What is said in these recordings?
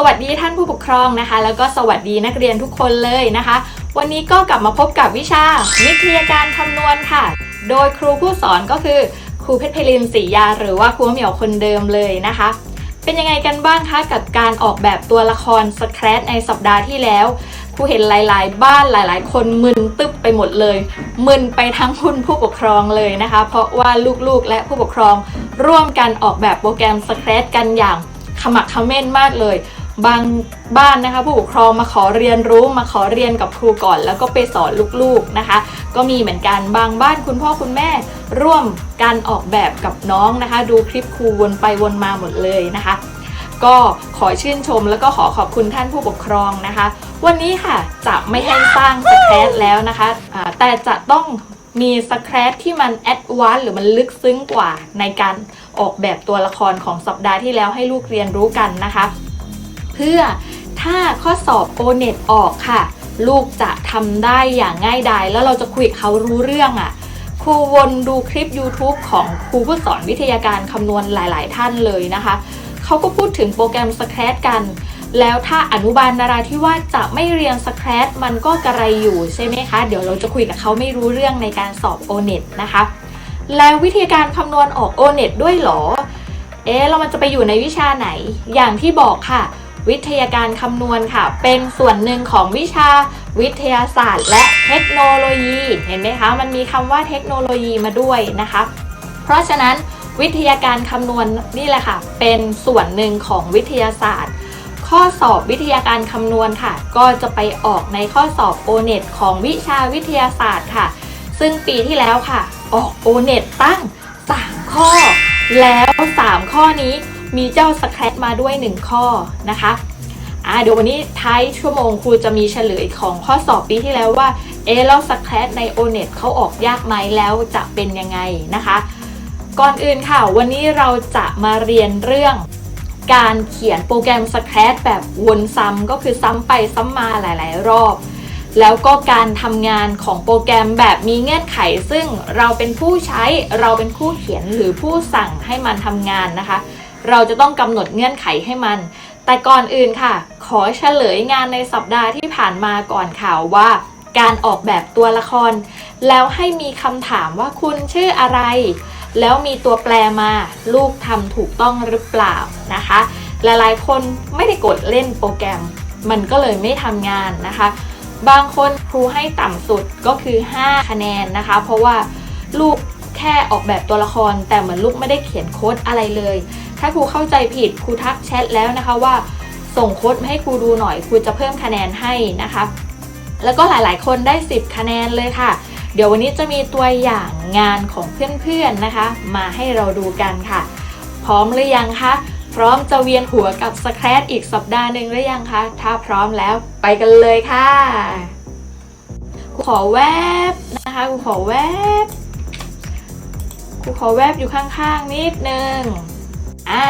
สวัสดีท่านผู้ปกครองนะคะ แล้วก็สวัสดีนักเรียนทุกคนเลยนะคะ วันนี้ก็กลับมาพบกับวิชาวิทยาการคำนวณค่ะ โดยครูผู้สอนก็คือครูเพชรไพลินศรียา หรือว่าครูเหมียวคนเดิมเลยนะคะ เป็นยังไงกันบ้างคะกับการออกแบบตัวละครสแครตในสัปดาห์ที่แล้วครูเห็นหลาย ๆ บ้านหลาย ๆ คนมึนตึ๊บไปหมดเลย มึนไปทั้งคุณผู้ปกครองเลยนะคะ เพราะว่าลูก ๆ และผู้ปกครองร่วมกันออกแบบโปรแกรมสแครตกันอย่างขมักขม้นมากเลย บางบ้านนะคะ ผู้ปกครองมาขอเรียนรู้มาขอเรียนกับครูก่อน แล้วก็ไปสอนลูกๆนะคะ ก็มีเหมือนกันบางบ้านคุณพ่อคุณแม่ร่วมการออกแบบกับน้องนะคะ ดูคลิปครูวนไปวนมาหมดเลยนะคะ ก็ขอชื่นชมแล้วก็ขอขอบคุณท่านผู้ปกครองนะคะ วันนี้ค่ะจะไม่ให้สร้างสแครตแล้วนะคะอ่าแต่จะต้องมีสแครตที่มันแอดวานซ์หรือมันลึกซึ้งกว่าในการออกแบบตัวละครของสัปดาห์ที่แล้วให้ลูกเรียนรู้กันนะคะ เพื่อถ้าข้อสอบ o n e t ออกค่ะ ลูกจะทำได้อย่างง่ายดายแล้วเราจะคุยกับเขารู้เรื่องอะ่ะครูวนดูคลิป YouTube ของครูผู้สอนวิทยาการคำนวณหลาย ๆ ท่านเลยนะคะเขาก็พูดถึงโปรแกรมสแครตกัน แล้วถ้าอนุบาลนาราธิวาสจะไม่เรียนสแครตมันก็กระไรอยู่ใช่ไหมคะ เดี๋ยวเราจะคุยกับเขาไม่รู้เรื่องในการสอบ o n e t นะคะ แล้ววิธีการคำนวณออก o n e t ด้วยหรอ เอ๊ะแล้วมันจะไปอยู่ในวิชาไหน อย่างที่บอกค่ะ วิทยาการคำนวณค่ะ เป็นส่วนหนึ่งของวิชาวิทยาศาสตร์ และเทคโนโลยี เห็นไหมคะ มันมีคำว่าเทคโนโลยีมาด้วยนะคะ เพราะฉะนั้นวิทยาการคำนวณนี่แหละค่ะ เป็นส่วนหนึ่งของวิทยาศาสตร์ ข้อสอบวิทยาการคำนวณค่ะ ก็จะไปออกในข้อสอบ o n e t ของวิชาวิทยาศาสตร์ค่ะ ซึ่งปีที่แล้วค่ะ ออก o n e t ตั้ง 3 ข้อ แล้ว 3 ข้อนี้ มีเจ้าสแครตมาด้วย 1 ข้อนะคะอ่าเดี๋ยววันนี้ท้ายชั่วโมงครูจะมีเฉลยของข้อสอบปีที่แล้วว่าเอแล้วสแครตใน o n e t เขาออกยากไหมแล้วจะเป็นยังไงนะคะ ก่อนอื่นค่ะ วันนี้เราจะมาเรียนเรื่องการเขียนโปรแกรมสแครตแบบวนซ้ำก็คือซ้ำไปซ้ำมาหลาย ๆ รอบแล้วก็การทำงานของโปรแกรมแบบมีเงื่อนไข ซึ่งเราเป็นผู้ใช้เราเป็นผู้เขียนหรือผู้สั่งให้มันทำงานนะคะ เราจะต้องกำหนดเงื่อนไขให้มัน แต่ก่อนอื่นค่ะ ขอเฉลยงานในสัปดาห์ที่ผ่านมาก่อนข่าวว่าการออกแบบตัวละคร แล้วให้มีคำถามว่าคุณชื่ออะไร แล้วมีตัวแปรมาลูกทำถูกต้องหรือเปล่านะคะ หลายๆคนไม่ได้กดเล่นโปรแกรม มันก็เลยไม่ทำงานนะคะ บางคนครูให้ต่ำสุดก็คือ 5 คะแนนนะคะ เพราะว่าลูกแค่ออกแบบตัวละคร แต่เหมือนลูกไม่ได้เขียนโค้ดอะไรเลย ถ้าครูเข้าใจผิดครูทักแชทแล้วนะคะว่า ส่งโค้ดมาให้ครูดูหน่อยครูจะเพิ่มคะแนนให้นะคะ แล้วก็หลายๆ คนได้ 10 คะแนนเลยค่ะ เดี๋ยววันนี้จะมีตัวอย่างงานของเพื่อนๆนะคะ มาให้เราดูกันค่ะ พร้อมหรือยังคะพร้อมจะเวียนหัวกับสแครตอีกสัปดาห์หนึ่งหรือยังคะถ้าพร้อมแล้วไปกันเลยค่ะครูขอแวบนะคะครูขอแวบครูขอแวบอยู่ข้างๆนิดนึง อ่า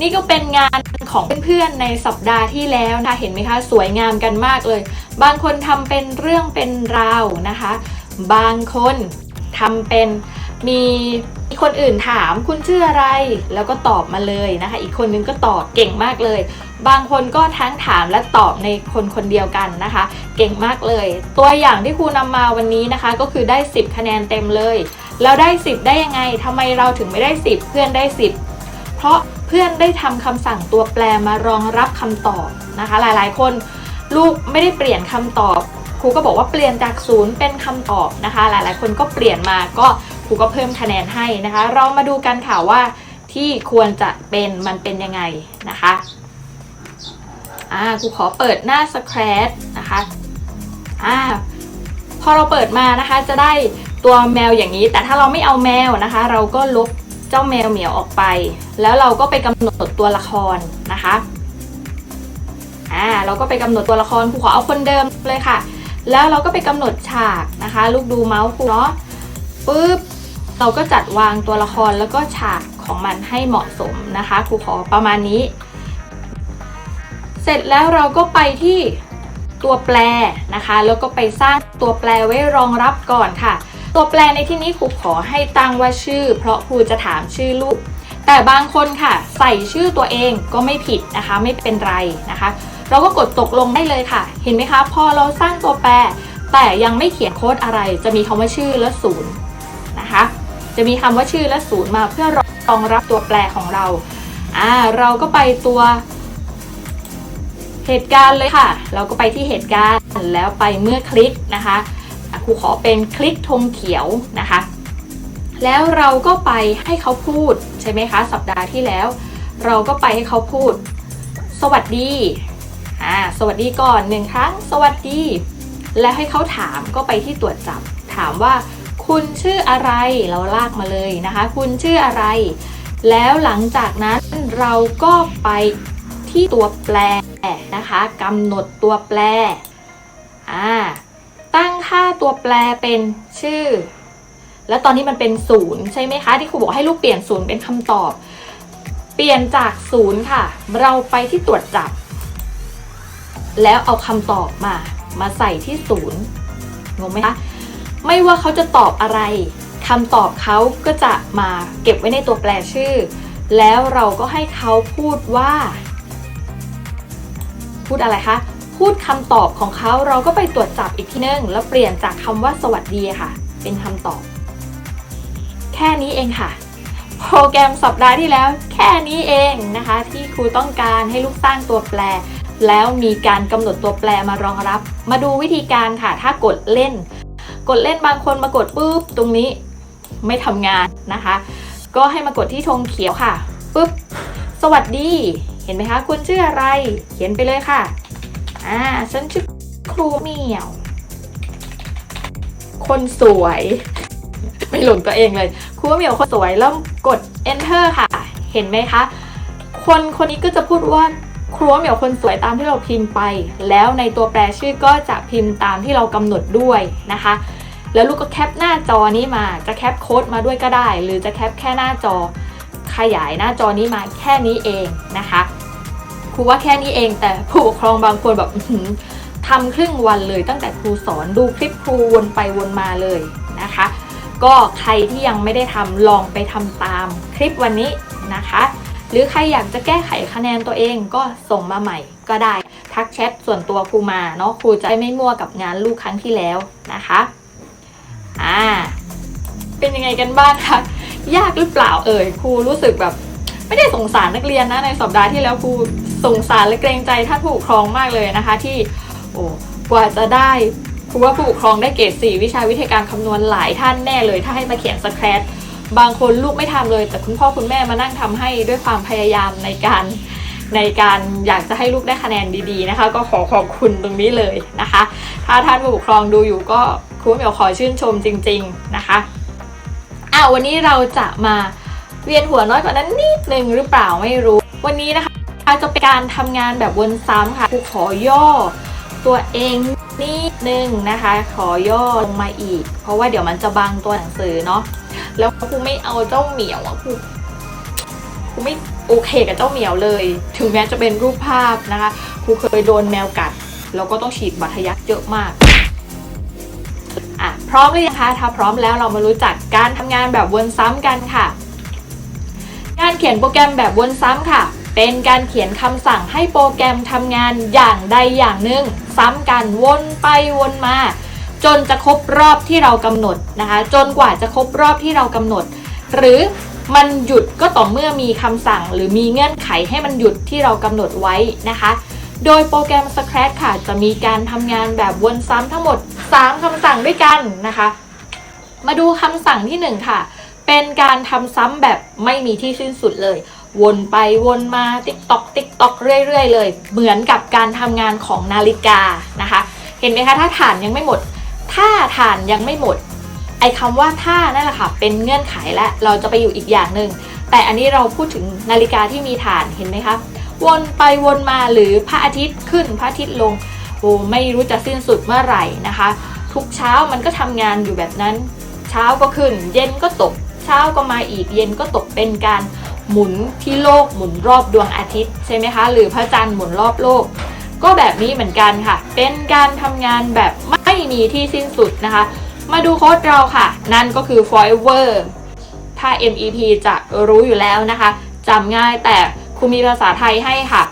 นี่ก็เป็นงานของเพื่อนๆในสัปดาห์ที่แล้วนะคะเห็นไหมคะ สวยงามกันมากเลย บางคนทำเป็นเรื่องเป็นราวนะคะ บางคนทำเป็นมีมีคนอื่นถามคุณชื่ออะไรแล้วก็ตอบมาเลยนะคะ อีกคนนึงก็ตอบเก่งมากเลย บางคนก็ทั้งถามและตอบในคนคนเดียวกันนะคะ เก่งมากเลย ตัวอย่างที่ครูนำมาวันนี้นะคะ ก็คือได้ 10 คะแนนเต็มเลย แล้วได้ 10 ได้ยังไงทำไมเราถึงไม่ได้ 10 เพื่อนได้ 10 เพราะเพื่อนได้ทำคำสั่งตัวแปรมารองรับคำตอบนะคะ หลายๆ คนลูกไม่ได้เปลี่ยนคำตอบ ครูก็บอกว่าเปลี่ยนจากศูนย์เป็นคำตอบนะคะ หลายๆ คนก็เปลี่ยนมาก็ครูก็เพิ่มคะแนนให้นะคะ เรามาดูกันค่ะว่าที่ควรจะเป็นมันเป็นยังไงนะคะอ่าครูขอเปิดหน้าสแครตนะคะอ่าพอเราเปิดมานะคะจะได้ตัวแมวอย่างนี้ แต่ถ้าเราไม่เอาแมวนะคะ เราก็ลบ เจ้าแมวเหมียวออกไป แล้วเราก็ไปกำหนดตัวละครนะคะอ่าเราก็ไปกำหนดตัวละครครูขอเอาคนเดิมเลยค่ะ แล้วเราก็ไปกำหนดฉากนะคะ ลูกดูเมาส์ครูเนาะปุ๊บเราก็จัดวางตัวละครแล้วก็ฉากของมันให้เหมาะสมนะคะครูขอประมาณนี้ เสร็จแล้วเราก็ไปที่ตัวแปรนะคะ แล้วก็ไปสร้างตัวแปรไว้รองรับก่อนค่ะ ตัวแปรในที่นี้ครูขอให้ตั้งว่าชื่อ เพราะครูจะถามชื่อลูก แต่บางคนค่ะ ใส่ชื่อตัวเองก็ไม่ผิดนะคะ ไม่เป็นไรนะคะ เราก็กดตกลงได้เลยค่ะ เห็นไหมคะพอเราสร้างตัวแปร แต่ยังไม่เขียนโค้ดอะไร จะมีคำว่าชื่อและศูนย์นะคะ จะมีคำว่าชื่อและศูนย์มาเพื่อรองรับตัวแปรของเราอ่าเราก็ไปตัวเหตุการณ์เลยค่ะ เราก็ไปที่เหตุการณ์แล้วไปเมื่อคลิกนะคะ ครูขอเป็นคลิกธงเขียวนะคะ แล้วเราก็ไปให้เขาพูดใช่ไหมคะ สัปดาห์ที่แล้ว เราก็ไปให้เขาพูด สวัสดีอ่าสวัสดีก่อนหนึ่งครั้ง สวัสดี แล้วให้เขาถามก็ไปที่ตรวจจับ ถามว่า คุณชื่ออะไรเราลากมาเลยนะคะ คุณชื่ออะไร แล้วหลังจากนั้นเราก็ไปที่ตัวแปรนะคะกำหนดตัวแปรอ่า ตั้งค่าตัวแปรเป็นชื่อ แล้วตอนนี้มันเป็นศูนย์ใช่ไหมคะ ที่ครูบอกให้ลูกเปลี่ยนศูนย์เป็นคำตอบ เปลี่ยนจากศูนย์ค่ะ เราไปที่ตรวจจับ แล้วเอาคำตอบมา มาใส่ที่ศูนย์งงไหมคะไม่ว่าเขาจะตอบอะไรคำตอบเขาก็จะมาเก็บไว้ในตัวแปรชื่อ แล้วเราก็ให้เขาพูดว่า พูดอะไรคะ พูดคำตอบของเขาเราก็ไปตรวจจับอีกทีนึงแล้วเปลี่ยนจากคำว่าสวัสดีค่ะ เป็นคำตอบ แค่นี้เองค่ะ โปรแกรมสัปดาห์ที่แล้ว แค่นี้เองนะคะ ที่ครูต้องการให้ลูกสร้างตัวแปร แล้วมีการกำหนดตัวแปรมารองรับ มาดูวิธีการค่ะ ถ้ากดเล่น กดเล่นบางคนมากดปุ๊บตรงนี้ไม่ทำงานนะคะ ก็ให้มากดที่ธงเขียวค่ะปุ๊บสวัสดี เห็นไหมคะ คุณชื่ออะไร เขียนไปเลยค่ะ อ่าฉันชื่อครูเหมียว คนสวย ไม่หลงตัวเองเลย ครูเหมียวคนสวยแล้วกด enter ค่ะ เห็นไหมคะ คนคนนี้ก็จะพูดว่าครูเหมียวคนสวยตามที่เราพิมพ์ไป แล้วในตัวแปรชื่อก็จะพิมพ์ตามที่เรากำหนดด้วยนะคะ แล้วลูกก็แคปหน้าจอนี้มาจะแคปโค้ดมาด้วยก็ได้ หรือจะแคปแค่หน้าจอ ขยายหน้าจอนี้มาแค่นี้เองนะคะ รูว่าแค่นี้เอง แต่ผู้ปกครองบางคนแบบทำครึ่งวันเลย ตั้งแต่ครูสอนดูคลิปครูวนไปวนมาเลยนะคะ ก็ใครที่ยังไม่ได้ทำลองไปทำตามคลิปวันนี้นะคะ หรือใครอยากจะแก้ไขคะแนนตัวเองก็ส่งมาใหม่ก็ได้ ทักแชทส่วนตัวครูมาเนาะครูจะได้ไม่มั่วกับงานลูกครั้งที่แล้วนะคะอ่าเป็นยังไงกันบ้างคะยากหรือเปล่าเอ่ยครูรู้สึกแบบ ไม่ได้สงสารนักเรียนนะในสัปดาห์ที่แล้วครูสงสารและเกรงใจท่านผู้ปกครองมากเลยนะคะ ที่โอ้กว่าจะได้ครูว่าผู้ปกครองได้เกรดสี่วิชาวิทยาการคำนวณหลายท่านแน่เลย ถ้าให้มาเขียนสแครตบางคนลูกไม่ทำเลย แต่คุณพ่อคุณแม่มานั่งทำให้ด้วยความพยายามในการในการอยากจะให้ลูกได้คะแนนดีๆนะคะ ก็ขอขอบคุณตรงนี้เลยนะคะ ถ้าท่านผู้ปกครองดูอยู่ก็ครูเหมียวขอชื่นชมจริง ๆนะคะอ้าววันนี้เราจะมา เวียนหัวน้อยกว่านั้นนิดนึงหรือเปล่าไม่รู้ วันนี้นะคะจะเป็นการทำงานแบบวนซ้ำค่ะครูขอย่อตัวเองนิดนึงนะคะ ขอย่อลงมาอีก เพราะว่าเดี๋ยวมันจะบังตัวหนังสือเนาะแล้วครูไม่เอาเจ้าเหมียวอะครูครูไม่โอเคกับเจ้าเหมียวเลย ถึงแม้จะเป็นรูปภาพนะคะครูเคยโดนแมวกัด แล้วก็ต้องฉีดบัตรทะยักเยอะมากอะพร้อมหรือยังคะถ้าพร้อมแล้วเรามารู้จักการทำงานแบบวนซ้ำกันค่ะ การเขียนโปรแกรมแบบวนซ้ำค่ะ เป็นการเขียนคำสั่งให้โปรแกรมทำงานอย่างใดอย่างหนึ่ง ซ้ำกันวนไปวนมา จนจะครบรอบที่เรากำหนดนะคะ จนกว่าจะครบรอบที่เรากำหนด หรือมันหยุดก็ต่อเมื่อมีคำสั่ง หรือมีเงื่อนไขให้มันหยุดที่เรากำหนดไว้นะคะ โดยโปรแกรม Scratch ค่ะ จะมีการทำงานแบบวนซ้ำทั้งหมด 3คำสั่งด้วยกันนะคะ มาดูคำสั่งที่ 1 ค่ะ เป็นการทำซ้ำแบบไม่มีที่สิ้นสุดเลย วนไปวนมาติ๊กตอกติ๊กตอกเรื่อยๆ เลย เหมือนกับการทำงานของนาฬิกานะคะ เห็นไหมคะถ้าฐานยังไม่หมด ถ้าฐานยังไม่หมด ไอ้คำว่าถ้านั่นแหละค่ะเป็นเงื่อนไขและเราจะไปอยู่อีกอย่างหนึ่งแต่อันนี้เราพูดถึงนาฬิกาที่มีฐานเห็นไหมคะวนไปวนมาหรือพระอาทิตย์ขึ้นพระอาทิตย์ลงโอ้ไม่รู้จะสิ้นสุดเมื่อไหร่นะคะ ทุกเช้ามันก็ทำงานอยู่แบบนั้น เช้าก็ขึ้น เย็นก็ตก ช้าก็มาอีกเย็นก็ตกเป็นการหมุนที่โลกหมุนรอบดวงอาทิตย์ใช่ไหมคะ หรือพระจันทร์หมุนรอบโลก ก็แบบนี้เหมือนกันค่ะ เป็นการทำงานแบบไม่มีที่สิ้นสุดนะคะ มาดูโค้ดเราค่ะ นั่นก็คือ forever ถ้า MEP จะรู้อยู่แล้วนะคะจำง่ายแต่ครูมีภาษาไทยให้ค่ะ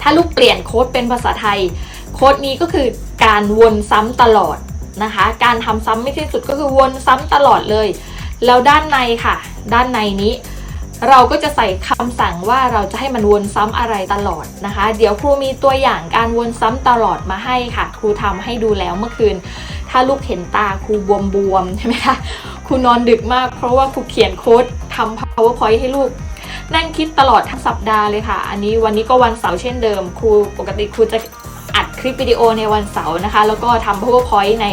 ถ้าลูกเปลี่ยนโค้ดเป็นภาษาไทย โค้ดนี้ก็คือการวนซ้ำตลอดนะคะ การทำซ้ำไม่สิ้นสุดก็คือวนซ้ำตลอดเลย แล้วด้านในค่ะ ด้านในนี้ เราก็จะใส่คำสั่งว่าเราจะให้มันวนซ้ำอะไรตลอดนะคะ เดี๋ยวครูมีตัวอย่างการวนซ้ำตลอดมาให้ค่ะ ครูทำให้ดูแล้วเมื่อคืน ถ้าลูกเห็นตาครูบวมๆใช่ไหมคะครูนอนดึกมากเพราะว่าครูเขียนโค้ดทำ powerpoint ให้ลูกนั่งคิดตลอดทั้งสัปดาห์เลยค่ะ อันนี้วันนี้ก็วันเสาร์เช่นเดิม ครูปกติครูจะอัดคลิปวิดีโอในวันเสาร์นะคะ แล้วก็ทำ powerpoint ใน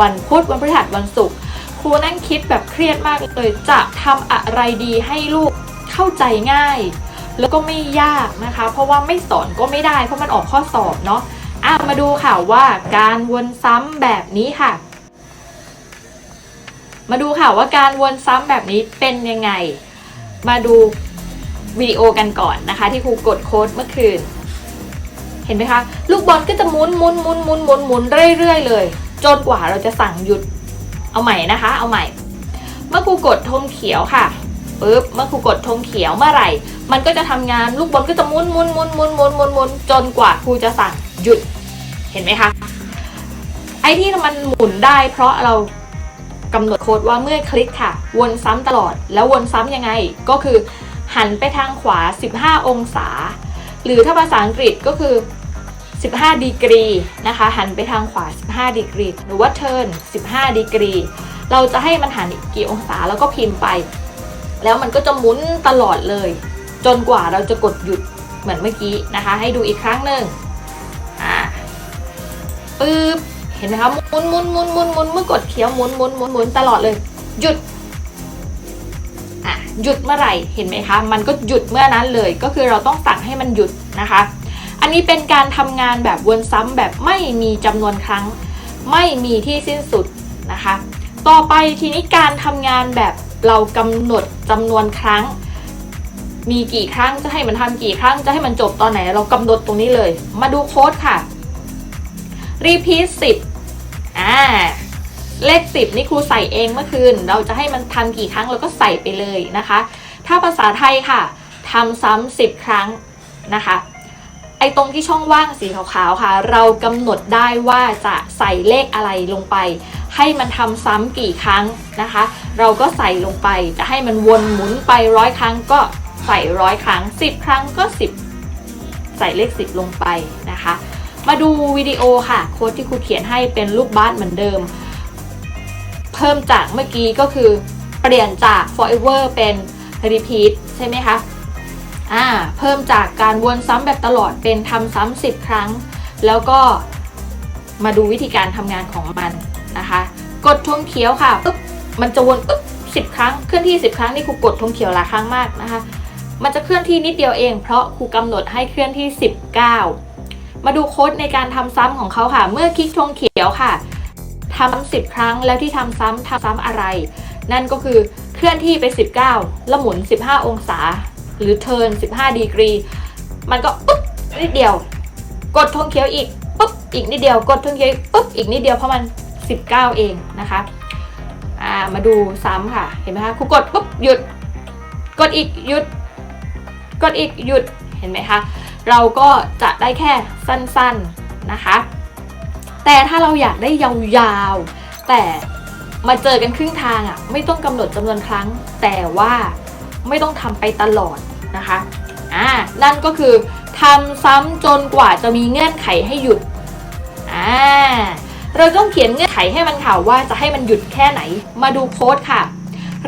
วันพุธวันพฤหัสวันศุกร์ ครูนั่งคิดแบบเครียดมากเลยจะทำอะไรดีให้ลูกเข้าใจง่าย แล้วก็ไม่ยากนะคะ เพราะว่าไม่สอนก็ไม่ได้ เพราะมันออกข้อสอบเนาะอะมาดูค่ะว่าการวนซ้ำแบบนี้ค่ะ มาดูค่ะว่าการวนซ้ำแบบนี้เป็นยังไง มาดูวิดีโอกันก่อนนะคะ ที่ครูกดโค้ดเมื่อคืน เห็นไหมคะ ลูกบอลก็จะหมุนหมุนหมุนหมุนหมุนหมุนเรื่อยๆเลย จนกว่าเราจะสั่งหยุด เอาใหม่นะคะ เอาใหม่ เมื่อครูกดธงเขียวค่ะปึ๊บเมื่อครูกดธงเขียวเมื่อไหร่ มันก็จะทำงานลูกบอลก็จะมุนมุนมุนมุนมุนมุนมุนจนกว่าครูจะสั่งหยุดเห็นไหมคะไอ้ที่มันหมุนได้ เพราะเรากำหนดโค้ดว่าเมื่อคลิกค่ะ วนซ้ำตลอดแล้ววนซ้ำยังไงก็คือหันไปทางขวา 15 องศา หรือถ้าภาษาอังกฤษก็คือ 15 ดีกรีนะคะ หันไปทางขวา 15 ดีกรี หรือว่า turn 15 ดีกรี เราจะให้มันหันกกี่องศาแล้วก็พิมพ์ไป แล้วมันก็จะหมุนตลอดเลย จนกว่าเราจะกดหยุดเหมือนเมื่อกี้นะคะ ให้ดูอีกครั้งหนึ่งอ่าปึ๊บเห็นไหมคะหมุนหมุนหมุนหมุนหมุนเมื่อกดเขียวหมุนหมุนหมุนหมุนตลอดเลย หยุดอะหยุดเมื่อไหร่เห็นไหมคะ มันก็หยุดเมื่อนั้นเลย ก็คือเราต้องสั่งให้มันหยุดนะคะ อันนี้เป็นการทำงานแบบวนซ้ำแบบไม่มีจำนวนครั้ง ไม่มีที่สิ้นสุดนะคะ ต่อไปทีนี้การทำงานแบบเรากำหนดจำนวนครั้ง มีกี่ครั้งจะให้มันทำกี่ครั้งจะให้มันจบตอนไหน เรากำหนดตรงนี้เลย มาดูโค้ดค่ะ repeat 10อ่าเลข 10 นี่ครูใส่เองเมื่อคืน เราจะให้มันทำกี่ครั้งเราก็ใส่ไปเลยนะคะ ถ้าภาษาไทยค่ะทำซ้ำ10 ครั้งนะคะ ไอตรงที่ช่องว่างสีขาวๆค่ะ เรากำหนดได้ว่าจะใส่เลขอะไรลงไป ให้มันทำซ้ำกี่ครั้งนะคะ เราก็ใส่ลงไปจะให้มันวนหมุนไปร้อยครั้งก็ใส่ร้อยครั้ง 10 ครั้งก็ 10 ใส่เลข 10 ลงไปนะคะ มาดูวิดีโอค่ะ โค้ดที่ครูเขียนให้เป็นรูปบาสเหมือนเดิม เพิ่มจากเมื่อกี้ก็คือเปลี่ยนจาก forever เป็น repeat ใช่ไหมคะ อ่าเพิ่มจากการวนซ้ำแบบตลอดเป็นทำซ้ำสิบครั้ง แล้วก็มาดูวิธีการทำงานของมันนะคะ กดธงเขียวค่ะปุ๊บมันจะวนปุ๊บสิบครั้งเคลื่อนที่สิบครั้งนี่ครูกดธงเขียวหลายครั้งมากนะคะ มันจะเคลื่อนที่นิดเดียวเอง เพราะครูกำหนดให้เคลื่อนที่ 19 มาดูโค้ดในการทำซ้ำของเขาค่ะ เมื่อคลิกธงเขียวค่ะทำ10ครั้งแล้วที่ทำซ้ำทำซ้ำอะไร นั่นก็คือเคลื่อนที่ไป 19 แล้วหมุน 15 องศา หรือเทิร์น15ดีกรี มันก็ปุ๊บนิดเดียว กดธงเขียวอีกปุ๊บอีกนิดเดียว กดธงเขียวอีกปุ๊บอีกนิดเดียวเพราะมัน 19 เองนะคะอ่ามาดูซ้ำค่ะเห็นไหมคะครูกดปุ๊บหยุด กดอีกหยุด กดอีกหยุดเห็นไหมคะเราก็จะได้แค่สั้นๆนะคะ แต่ถ้าเราอยากได้ยาวๆแต่มาเจอกันครึ่งทางอะไม่ต้องกำหนดจำนวนครั้ง แต่ว่า ไม่ต้องทำไปตลอดนะคะอ่านั่นก็คือทำซ้ำจนกว่าจะมีเงื่อนไขให้หยุดอ่าเราต้องเขียนเงื่อนไขให้มันค่ะว่าจะให้มันหยุดแค่ไหน มาดูโค้ดค่ะ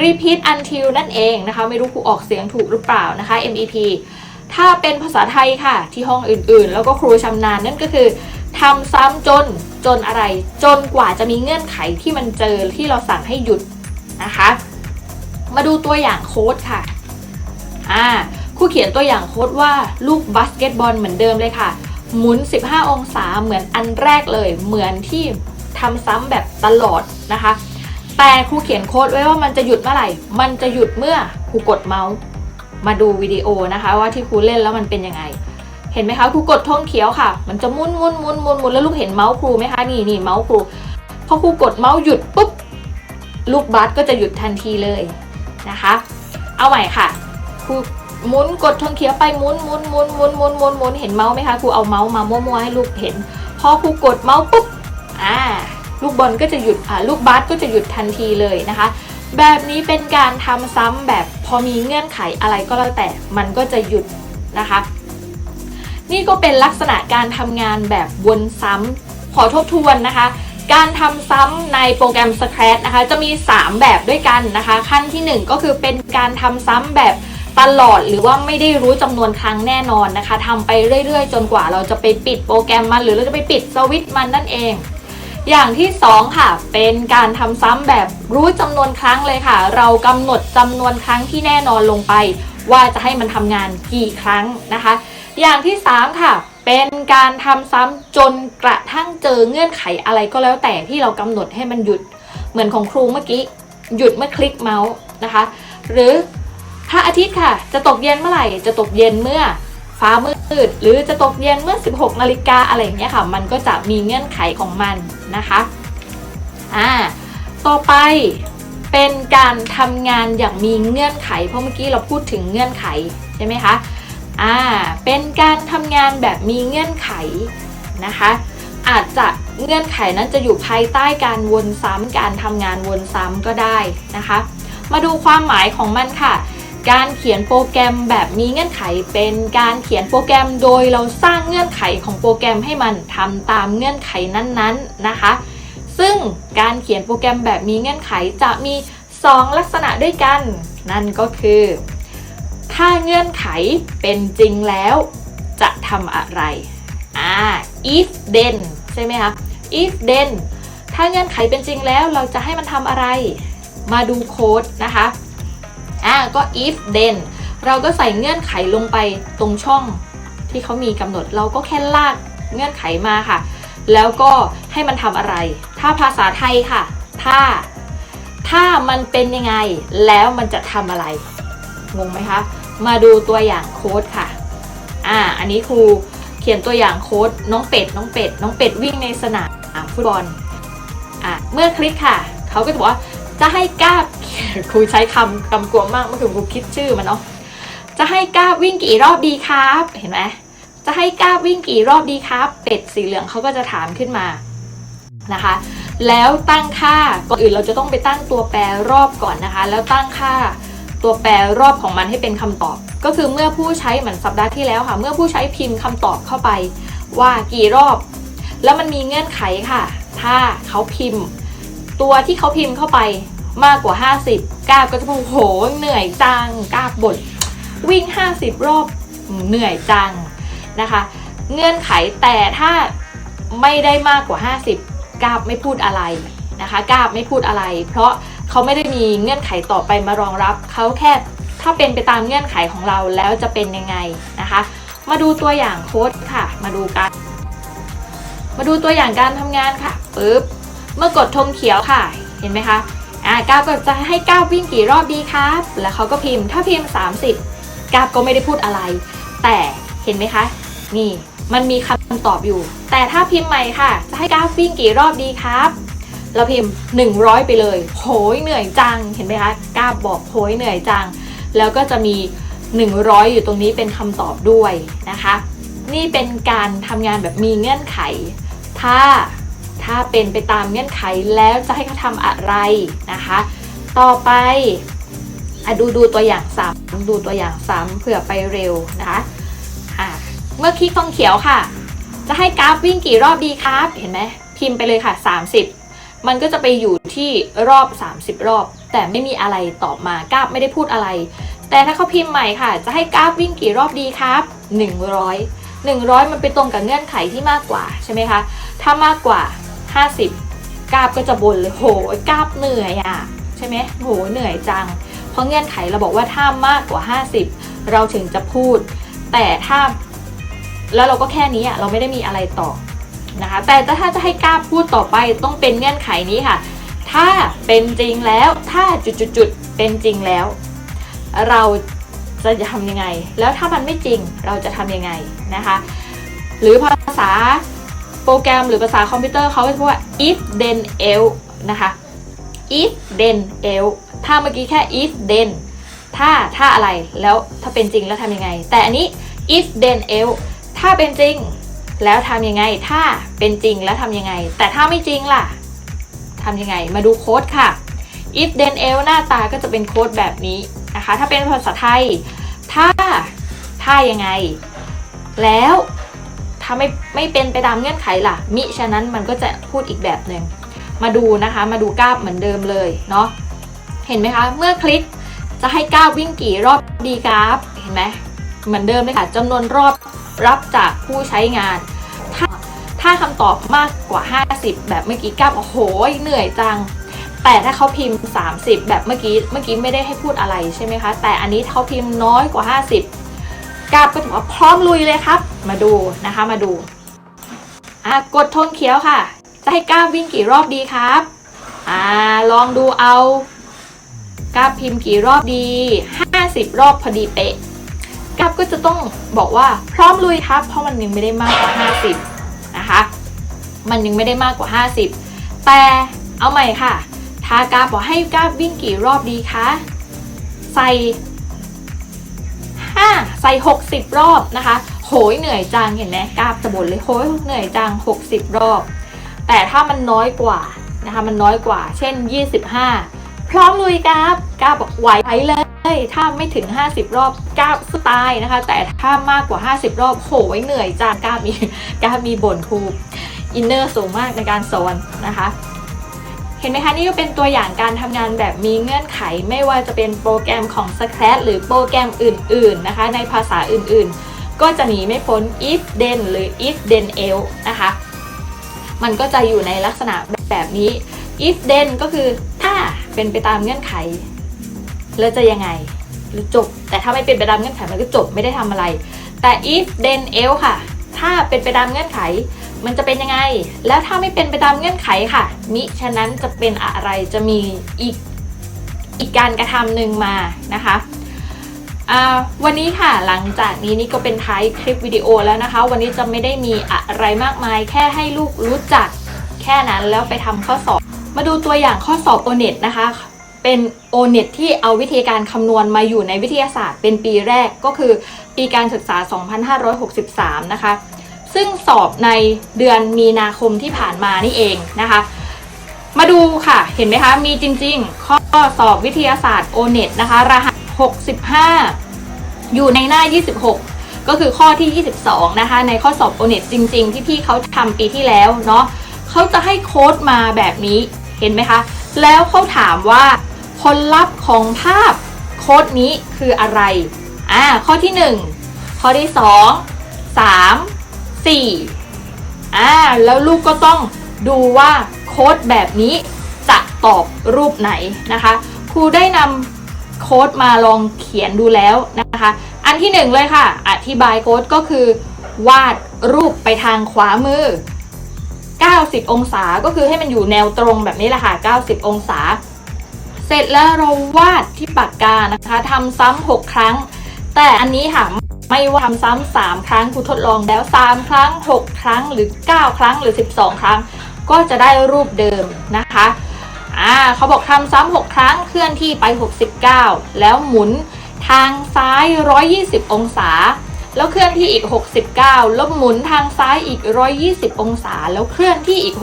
repeat until นั่นเองนะคะ ไม่รู้ครูออกเสียงถูกหรือเปล่านะคะ MEP ถ้าเป็นภาษาไทยค่ะ ที่ห้องอื่นๆ แล้วก็ครูชำนาญนั่นก็คือทำซ้ำจนจนอะไร จนกว่าจะมีเงื่อนไขที่มันเจอที่เราสั่งให้หยุดนะคะ มาดูตัวอย่างโค้ดค่ะอ่าครูเขียนตัวอย่างโค้ดว่าลูกบาสเกตบอลเหมือนเดิมเลยค่ะ หมุน 15 องศาเหมือนอันแรกเลย เหมือนที่ทำซ้ำแบบตลอดนะคะ แต่ครูเขียนโค้ดไว้ว่ามันจะหยุดเมื่อไหร่ มันจะหยุดเมื่อครูกดเมาส์ มาดูวิดีโอนะคะว่าที่ครูเล่นแล้วมันเป็นยังไง เห็นไหมคะครูกดธงเขียวค่ะ มันจะมุนมุนมุนมุนมุนแล้วลูกเห็นเมาส์ครูไหมคะนี่นี่เมาส์ครูพอครูกดเมาส์หยุดปุ๊บลูกบาสก็จะหยุดทันทีเลย นะคะ เอาใหม่ค่ะครูหมุนกดธงเขียวไปหมุนหมุนหมุนหมุนหมุนหมุนหมุนเห็นเมาส์ไหมคะครูเอาเมาส์มามั่วๆให้ลูกเห็น พอครูกดเมาส์ปุ๊บอ่าลูกบอลก็จะหยุดอ่าลูกบาสก็จะหยุดทันทีเลยนะคะ แบบนี้เป็นการทำซ้ำแบบพอมีเงื่อนไขอะไรก็แล้วแต่มันก็จะหยุดนะคะ นี่ก็เป็นลักษณะการทำงานแบบวนซ้ำขอทบทวนนะคะ การทำซ้ำในโปรแกรม Scratch นะคะ จะมี 3 แบบด้วยกันนะคะ ขั้นที่ 1 ก็คือเป็นการทำซ้ำแบบตลอดหรือว่าไม่ได้รู้จำนวนครั้งแน่นอนนะคะทำไปเรื่อยๆ จนกว่าเราจะไปปิดโปรแกรมมันหรือเราจะไปปิดสวิตช์มันนั่นเอง อย่างที่ 2 ค่ะ เป็นการทำซ้ำแบบรู้จำนวนครั้งเลยค่ะ เรากำหนดจำนวนครั้งที่แน่นอนลงไป ว่าจะให้มันทำงานกี่ครั้งนะคะ อย่างที่ 3 ค่ะ เป็นการทำซ้ำจนกระทั่งเจอเงื่อนไขอะไรก็แล้วแต่ที่เรากำหนดให้มันหยุด เหมือนของครูเมื่อกี้หยุดเมื่อคลิกเมาส์นะคะ หรือพระอาทิตย์ค่ะ จะตกเย็นเมื่อไหร่ จะตกเย็นเมื่อฟ้ามืด หรือจะตกเย็นเมื่อ 16นาฬิกาอะไรอย่างเงี้ยค่ะ มันก็จะมีเงื่อนไขของมันนะคะอ่าต่อไปเป็นการทำงานอย่างมีเงื่อนไข เพราะเมื่อกี้เราพูดถึงเงื่อนไขใช่ไหมคะ อ่าเป็นการทำงานแบบมีเงื่อนไขนะคะ อาจจะเงื่อนไขนั้นจะอยู่ภายใต้การวนซ้ำการทำงานวนซ้ำก็ได้นะคะ มาดูความหมายของมันค่ะ การเขียนโปรแกรมแบบมีเงื่อนไข เป็นการเขียนโปรแกรมโดยเราสร้างเงื่อนไขของโปรแกรมให้มันทำตามเงื่อนไขนั้นๆนะคะ ซึ่งการเขียนโปรแกรมแบบมีเงื่อนไขจะมี 2 ลักษณะด้วยกัน นั่นก็คือ ถ้าเงื่อนไขเป็นจริงแล้วจะทำอะไรอ่า if then ใช่ไหมคะ if then ถ้าเงื่อนไขเป็นจริงแล้วเราจะให้มันทำอะไร มาดูโค้ดนะคะอ่าก็ if then เราก็ใส่เงื่อนไขลงไปตรงช่องที่เขามีกำหนด เราก็แค่ลากเงื่อนไขมาค่ะ แล้วก็ให้มันทำอะไร ถ้าภาษาไทยค่ะ ถ้า ถ้ามันเป็นยังไง แล้วมันจะทำอะไร งงไหมคะ มาดูตัวอย่างโค้ดค่ะ อ่า อันนี้ครูเขียนตัวอย่างโค้ดน้องเป็ด น้องเป็ด น้องเป็ดวิ่งในสนามฟุตบอล อะ เมื่อคลิกค่ะ เขาก็จะบอกว่าจะให้กล้าครูใช้คำกำกวมมากเมื่อคืนครูคิดชื่อมันเนาะ จะให้กล้าวิ่งกี่รอบดีครับ เห็นไหมจะให้กล้าวิ่งกี่รอบดีครับ เป็ดสีเหลืองเขาก็จะถามขึ้นมา นะคะ แล้วตั้งค่า ก่อนอื่นเราจะต้องไปตั้งตัวแปรรอบก่อนนะคะ แล้วตั้งค่า ตัวแปรรอบของมันให้เป็นคำตอบ ก็คือเมื่อผู้ใช้เหมือนสัปดาห์ที่แล้วค่ะ เมื่อผู้ใช้พิมพ์คำตอบเข้าไป ว่ากี่รอบ แล้วมันมีเงื่อนไขค่ะ ถ้าเขาพิมพ์ ตัวที่เขาพิมพ์เข้าไปมากกว่า 50กราบก็จะพูดโหเหนื่อยจังกราบบ่นวิ่ง 50 รอบเหนื่อยจังนะคะ เงื่อนไขแต่ถ้าไม่ได้มากกว่า 50กราบไม่พูดอะไรนะคะกราบไม่พูดอะไร เพราะ เขาไม่ได้มีเงื่อนไขต่อไปมารองรับ เขาแค่ถ้าเป็นไปตามเงื่อนไขของเราแล้วจะเป็นยังไงนะคะ มาดูตัวอย่างโค้ดค่ะ มาดูกัน มาดูตัวอย่างการทำงานค่ะปึ๊บเมื่อกดธงเขียวค่ะ เห็นไหมคะอ่าก้าวก็จะให้ก้าววิ่งกี่รอบดีครับ แล้วเขาก็พิมพ์ ถ้าพิมพ์ 30ก้าวก็ไม่ได้พูดอะไร แต่เห็นไหมคะ นี่มันมีคำตอบอยู่ แต่ถ้าพิมพ์ใหม่ค่ะ จะให้ก้าววิ่งกี่รอบดีครับ เราพิมพ์ 100 ไปเลยโหยเหนื่อยจังเห็นไหมคะก้าวบอกโหยเหนื่อยจัง แล้วก็จะมี 100 อยู่ตรงนี้เป็นคำตอบด้วยนะคะ นี่เป็นการทำงานแบบมีเงื่อนไข ถ้าถ้าเป็นไปตามเงื่อนไขแล้วจะให้เขาทำอะไรนะคะ ต่อไปอดูดูตัวอย่างซ้ำดูตัวอย่างซ้ำเผื่อไปเร็วนะคะะเมื่อคลิกตรงเขียวค่ะ จะให้กราฟวิ่งกี่รอบดีครับ เห็นไหมพิมพ์ไปเลยค่ะ 30 มันก็จะไปอยู่ที่รอบ 30 รอบ แต่ไม่มีอะไรตอบมากราฟไม่ได้พูดอะไร แต่ถ้าเขาพิมพ์ใหม่ค่ะ จะให้กราฟวิ่งกี่รอบดีครับ 100 100 มันไปตรงกับเงื่อนไขที่มากกว่าใช่ไหมคะ ถ้ามากกว่า 50 กราบก็จะบ่นเลยโหกราบเหนื่อยอะใช่ไหมโหเหนื่อยจัง เพราะเงื่อนไขเราบอกว่าถ้ามากกว่า 50 เราถึงจะพูด แต่ถ้าแล้วเราก็แค่นี้อะเราไม่ได้มีอะไรต่อ นะคะ แต่ถ้าจะให้กราพูดต่อไปต้องเป็นเงื่อนไขนี้ค่ะ ถ้าเป็นจริงแล้วถ้าจุดๆๆเป็นจริงแล้ว เราจะทำยังไง แล้วถ้ามันไม่จริงเราจะทำยังไงนะคะ หรือภาษาโปรแกรมหรือภาษาคอมพิวเตอร์เขาจะพูดว่า if then else นะคะ if then else ถ้าเมื่อกี้แค่ if then ถ้าถ้าอะไรแล้วถ้าเป็นจริงแล้วทำยังไง แต่อันนี้ if then else ถ้าเป็นจริง แล้วทำยังไงถ้าเป็นจริงแล้วทำยังไง แต่ถ้าไม่จริงล่ะทำยังไงมาดูโค้ดค่ะ if then else หน้าตาก็จะเป็นโค้ดแบบนี้นะคะ ถ้าเป็นภาษาไทย ถ้าถ้ายังไง แล้วถ้าไม่ไม่เป็นไปตามเงื่อนไขล่ะ มิฉะนั้นมันก็จะพูดอีกแบบหนึ่งมาดูนะคะมาดูกราฟเหมือนเดิมเลยเนาะเห็นไหมคะเมื่อคลิกจะให้ก้าววิ่งกี่รอบดีกราฟเห็นไหมเหมือนเดิมเลยค่ะจำนวนรอบรับจากผู้ใช้งาน ถ้าคำตอบมากกว่า 50 แบบเมื่อกี้ก้าวโอ้โหเหนื่อยจัง แต่ถ้าเขาพิมพ์ 30 แบบเมื่อกี้เมื่อกี้ไม่ได้ให้พูดอะไรใช่ไหมคะ แต่อันนี้เขาพิมพ์น้อยกว่า 50กราฟก็ถือว่าพร้อมลุยเลยครับ มาดูนะคะมาดูอะกดธงเขียวค่ะ จะให้ก้าววิ่งกี่รอบดีครับอ่าลองดูเอากราฟพิมพ์กี่รอบดี 50 รอบพอดีเป๊ะกราฟก็จะต้องบอกว่าพร้อมลุยครับ เพราะมันยังไม่ได้มากกว่า50 นะคะ มันยังไม่ได้มากกว่า 50 แต่เอาใหม่ค่ะถ้ากราฟบอกให้กราฟวิ่งกี่รอบดีคะใส่5ใส่ 60 รอบนะคะ โหยเหนื่อยจังเห็นไหมกราฟจะบ่นเลยโหยเหนื่อยจัง 60 รอบ แต่ถ้ามันน้อยกว่านะคะ มันน้อยกว่า เช่น 25 พร้อมลุยกราฟกราฟบอกไหวเลย ถ้าไม่ถึง 50 รอบกราสไตล์นะคะ แต่ถ้ามากกว่า 50 รอบโหยเหนื่อยจังกรามีกรามีบ่นครูอินเนอร์สูงมากในการสอนนะคะเห็นไหมคะนี่ก็เป็นตัวอย่างการทำงานแบบมีเงื่อนไขไม่ว่าจะเป็นโปรแกรมของ Scratch หรือโปรแกรมอื่น ๆนะคะ ในภาษาอื่นๆ ก็จะหนีไม่พ้น if then หรือ if then else นะคะ มันก็จะอยู่ในลักษณะแบบนี้ if then ก็คือถ้าเป็นไปตามเงื่อนไข แล้วจะยังไงหรือจบ แต่ถ้าไม่เป็นไปตามเงื่อนไขมันก็จบไม่ได้ทำอะไร แต่ if then else ค่ะ ถ้าเป็นไปตามเงื่อนไข มันจะเป็นยังไง แล้วถ้าไม่เป็นไปตามเงื่อนไขค่ะ มิฉะนั้นจะเป็นอะไรจะมีอีกอีกการกระทำหนึ่งมานะคะวันนี้ค่ะหลังจากนี้นี่ก็เป็นท้ายคลิปวิดีโอแล้วนะคะ วันนี้จะไม่ได้มีอะไรมากมาย แค่ให้ลูกรู้จักแค่นั้นแล้วไปทำข้อสอบ มาดูตัวอย่างข้อสอบ o n e t นะคะ เป็น o n e t ที่เอาวิธีการคำนวณมาอยู่ในวิทยาศาสตร์ เป็นปีแรกก็คือปีการศึกษา 2563 นะคะ ซึ่งสอบในเดือนมีนาคมที่ผ่านมานี่เองนะคะ มาดูค่ะเห็นไหมคะ มีจริงๆ ข้อสอบวิทยาศาสตร์ o n e t นะคะ รหัส 65 อยู่ในหน้า 26ก็คือข้อที่ 22 นะคะ ในข้อสอบ o n e t จริง ๆ ที่พี่เขาทำปีที่แล้วเนาะเขาจะให้โค้ดมาแบบนี้เห็นไหมคะ แล้วเขาถามว่า ผลลัพธ์ของภาพโค้ดนี้คืออะไรอ่าข้อที่ 1 ข้อที่ 2 3 4อ่าแล้วลูกก็ต้องดูว่าโค้ดแบบนี้จะตอบรูปไหนนะคะครูได้นำโค้ดมาลองเขียนดูแล้วนะคะ อันที่หนึ่งเลยค่ะ อธิบายโค้ดก็คือ วาดรูปไปทางขวามือ 90 องศาก็คือให้มันอยู่แนวตรงแบบนี้แหละค่ะ 90 องศา เสร็จแล้วเราวาดที่ปากกานะคะทำซ้ำ6ครั้ง แต่อันนี้ค่ะไม่ว่าทำซ้ำสามครั้งครูทดลองแล้ว 3 ครั้ง 6 ครั้งหรือ 9 ครั้งหรือ 12 ครั้ง ก็จะได้รูปเดิมนะคะอ่าเขาบอกทำซ้ำ6ครั้งเคลื่อนที่ไป 69 แล้วหมุนทางซ้าย 120 องศา แล้วเคลื่อนที่อีก 69 แล้วหมุนทางซ้ายอีก 120 องศา แล้วเคลื่อนที่อีก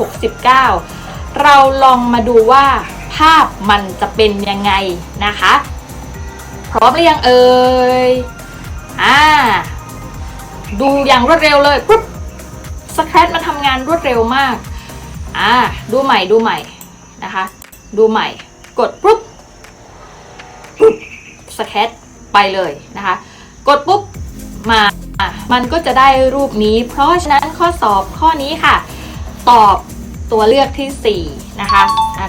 69 เราลองมาดูว่า ภาพมันจะเป็นยังไงนะคะ พร้อมหรือยังเอ่ยอ่าดูอย่างรวดเร็วเลยปุ๊บสแครตมันทำงานรวดเร็วมากอ่าดูใหม่ดูใหม่นะคะ ดูใหม่ กดปุ๊บปุ๊บสแครตไปเลยนะคะ กดปุ๊บมาอะมันก็จะได้รูปนี้ เพราะฉะนั้นข้อสอบข้อนี้ค่ะ ตอบ ตัวเลือกที่ 4 นะคะ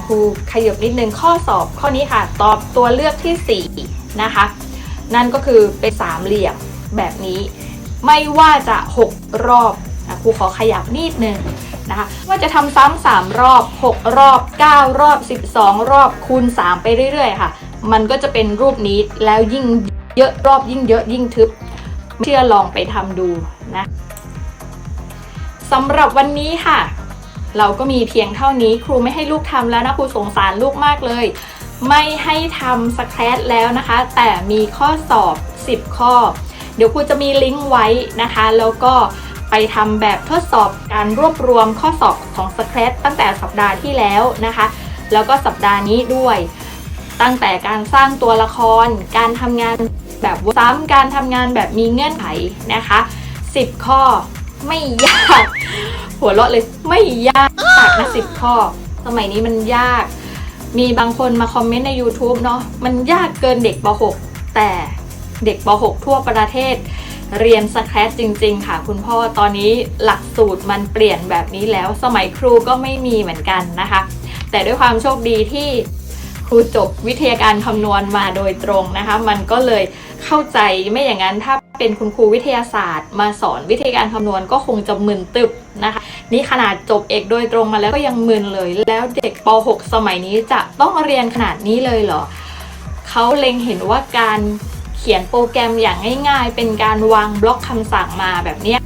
ครูขยับนิดนึงข้อสอบข้อนี้ค่ะ ตอบตัวเลือกที่ 4 นะคะ นั่นก็คือเป็นสามเหลี่ยมแบบนี้ไม่ว่าจะ 6 รอบนะครูขอขยับนิดนึงนะคะว่าจะทำซ้ำสามรอบ 6 รอบ 9 รอบ 12 รอบคูณ 3 ไปเรื่อยๆ ค่ะ มันก็จะเป็นรูปนี้แล้วยิ่งเยอะรอบยิ่งเยอะยิ่งทึบ เชื่อลองไปทำดูนะสำหรับวันนี้ค่ะ เราก็มีเพียงเท่านี้ครูไม่ให้ลูกทำแล้วนะครูสงสารลูกมากเลย ไม่ให้ทำสแครตแล้วนะคะ แต่มีข้อสอบ 10 ข้อ เดี๋ยวครูจะมีลิงก์ไว้นะคะ แล้วก็ไปทำแบบทดสอบการรวบรวมข้อสอบของสแครตตั้งแต่สัปดาห์ที่แล้วนะคะ แล้วก็สัปดาห์นี้ด้วย ตั้งแต่การสร้างตัวละคร การทำงานแบบซ้ำการทำงานแบบมีเงื่อนไขนะคะ 10 ข้อ ไม่ยาก หัวเราะเลยไม่ยากนะ10ข้อ สมัยนี้มันยาก มีบางคนมาคอมเมนต์ใน YouTube เนาะมันยากเกินเด็กป .6 แต่เด็กป .6 ทั่วประเทศ เรียนสแครตจริง ๆ ค่ะ คุณพ่อตอนนี้หลักสูตรมันเปลี่ยนแบบนี้แล้ว สมัยครูก็ไม่มีเหมือนกันนะคะ แต่ด้วยความโชคดีที่ ครูจบวิทยาการคำนวณมาโดยตรงนะคะ มันก็เลยเข้าใจไม่อย่างนั้นถ้าเป็นคุณครูวิทยาศาสตร์ มาสอนวิทยาการคำนวณก็คงจะมึนตึบนะคะ นี่ขนาดจบเอกโดยตรงมาแล้วก็ยังมึนเลย แล้วเด็กป .6 สมัยนี้จะต้องเรียนขนาดนี้เลยเหรอเขาเล็งเห็นว่าการเขียนโปรแกรมอย่างง่าย ๆ เป็นการวางบล็อกคำสั่งมาแบบเนี้ย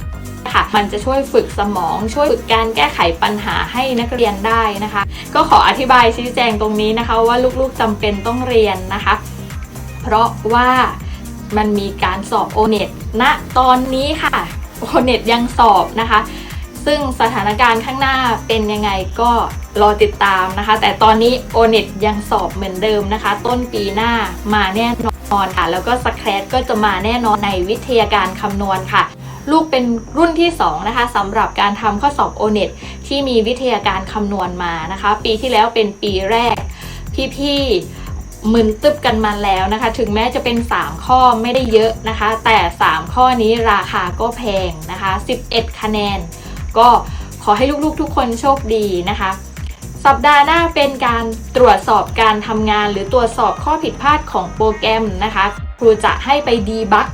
ค่ะ มันจะช่วยฝึกสมอง ช่วยฝึกการแก้ไขปัญหาให้นักเรียนได้นะคะ ก็ขออธิบายชี้แจงตรงนี้นะคะ ว่าลูกๆจำเป็นต้องเรียนนะคะ เพราะว่ามันมีการสอบโอเน็ตณตอนนี้ค่ะโอเน็ตยังสอบนะคะ ซึ่งสถานการณ์ข้างหน้าเป็นยังไงก็รอติดตามนะคะ แต่ตอนนี้ o n e t ยังสอบเหมือนเดิมนะคะ ต้นปีหน้ามาแน่นอนค่ะ แล้วก็สแครตก็จะมาแน่นอนในวิทยาการคำนวณค่ะ ลูกเป็นรุ่นที่ 2 นะคะสำหรับการทำข้อสอบ o n e t ที่มีวิทยาการคำนวณมานะคะ ปีที่แล้วเป็นปีแรก พี่ๆมึนตึบกันมาแล้วนะคะ ถึงแม้จะเป็น 3 ข้อไม่ได้เยอะนะคะ แต่ 3 ข้อนี้ราคาก็แพงนะคะ 11 คะแนน ก็ขอให้ลูกๆทุกคนโชคดีนะคะสัปดาห์หน้าเป็นการตรวจสอบการทำงานหรือตรวจสอบข้อผิดพลาดของโปรแกรมนะคะ ครูจะให้ไปดีบัก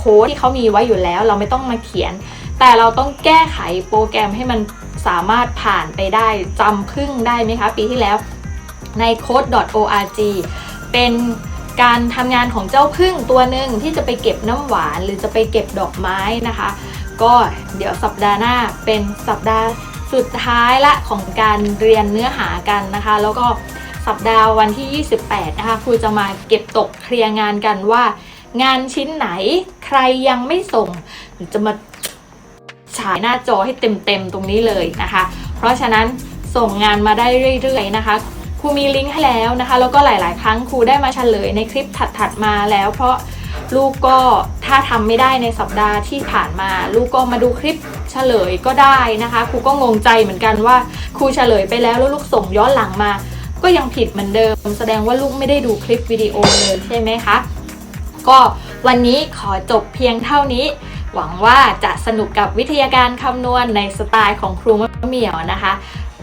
โค้ดที่เขามีไว้อยู่แล้ว เราไม่ต้องมาเขียน แต่เราต้องแก้ไขโปรแกรมให้มันสามารถผ่านไปได้จำพึ่งได้ไหมคะ ปีที่แล้วใน code.org เป็นการทำงานของเจ้าพึ่งตัวหนึ่งที่จะไปเก็บน้ำหวาน หรือจะไปเก็บดอกไม้นะคะ ก็เดี๋ยวสัปดาห์หน้าเป็นสัปดาห์สุดท้ายละของการเรียนเนื้อหากันนะคะ แล้วก็สัปดาห์วันที่ 28 นะคะครูจะมาเก็บตกเคลียร์งานกันว่า งานชิ้นไหนใครยังไม่ส่งจะมาฉายหน้าจอให้เต็มๆตรงนี้เลยนะคะ เพราะฉะนั้นส่งงานมาได้เรื่อยๆนะคะครูมีลิงก์ให้แล้วนะคะ แล้วก็หลาย ๆ ครั้งครูได้มาเฉลยในคลิปถัดๆมาแล้ว เพราะลูกก็ถ้าทำไม่ได้ในสัปดาห์ที่ผ่านมา ลูกก็มาดูคลิปเฉลยก็ได้นะคะครูก็งงใจเหมือนกันว่าครูเฉลยไปแล้วแล้วลูกส่งย้อนหลังมา ก็ยังผิดเหมือนเดิม แสดงว่าลูกไม่ได้ดูคลิปวิดีโอเลยใช่ไหมคะ ก็วันนี้ขอจบเพียงเท่านี้ หวังว่าจะสนุกกับวิทยาการคำนวณในสไตล์ของครูมะเหมี่ยวนะคะ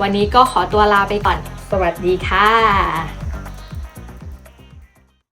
วันนี้ก็ขอตัวลาไปก่อน สวัสดีค่ะ